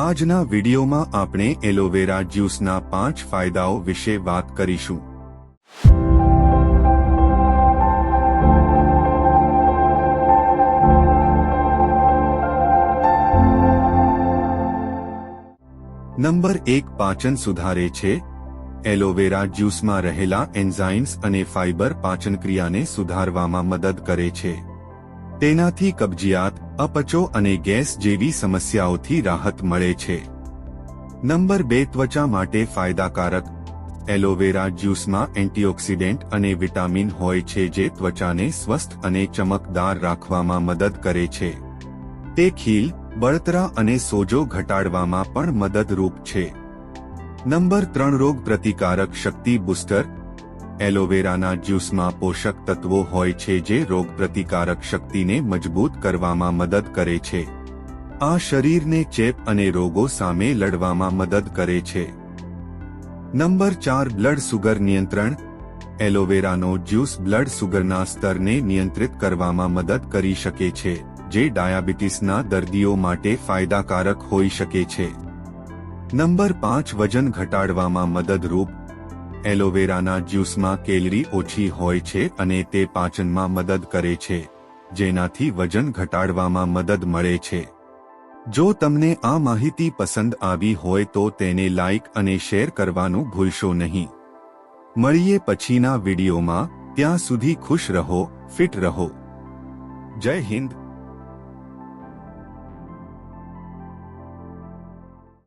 આજના વિડીયોમાં આપણે એલોવેરા જ્યુસના પાંચ ફાયદાઓ વિશે વાત કરીશું. નંબર એક પાચન સુધારે છે. એલોવેરા જ્યુસમાં રહેલા એન્ઝાઇમ્સ અને ફાઇબર પાચનક્રિયાને સુધારવામાં મદદ કરે છે. તેનાથી કબજિયાત, અપચો અને ગેસ જેવી સમસ્યાઓથી રાહત મળે છે. નંબર બે, ત્વચા માટે ફાયદાકારક. એલોવેરા જ્યુસમાં એન્ટીઓક્સિડન્ટ અને વિટામિન હોય છે જે ત્વચાને સ્વસ્થ અને ચમકદાર રાખવામાં મદદ કરે છે. તે ખીલ, બળતરા અને સોજો ઘટાડવામાં પણ મદદરૂપ છે. નંબર ત્રણ રોગ પ્રતિકારક શક્તિ બુસ્ટર. એલોવેરાના જ્યુસમાં પોષક તત્વો હોય છે જે રોગ પ્રતિકારક શક્તિને મજબૂત કરવામાં મદદ કરે છે. આ શરીરને ચેપ અને રોગો સામે લડવામાં મદદ કરે છે. નંબર ચાર, બ્લડ સુગર નિયંત્રણ. એલોવેરાનો જ્યુસ બ્લડ સુગરના સ્તરને નિયંત્રિત કરવામાં મદદ કરી શકે છે, જે ડાયાબિટીસના દર્દીઓ માટે ફાયદાકારક હોઈ શકે છે. નંબર પાંચ, વજન ઘટાડવામાં મદદરૂપ. એલોવેરાના જ્યુસમાં કેલરી ઓછી હોય છે અને તે પાચનમાં મદદ કરે છે, જેનાથી વજન ઘટાડવામાં મદદ મળે છે. જો તમને આ માહિતી પસંદ આવી હોય તો તેને લાઇક અને શેર કરવાનું ભૂલશો નહીં. મળીએ પછીના વિડીયોમાં, ત્યાં સુધી ખુશ રહો, ફિટ રહો. જય હિન્દ.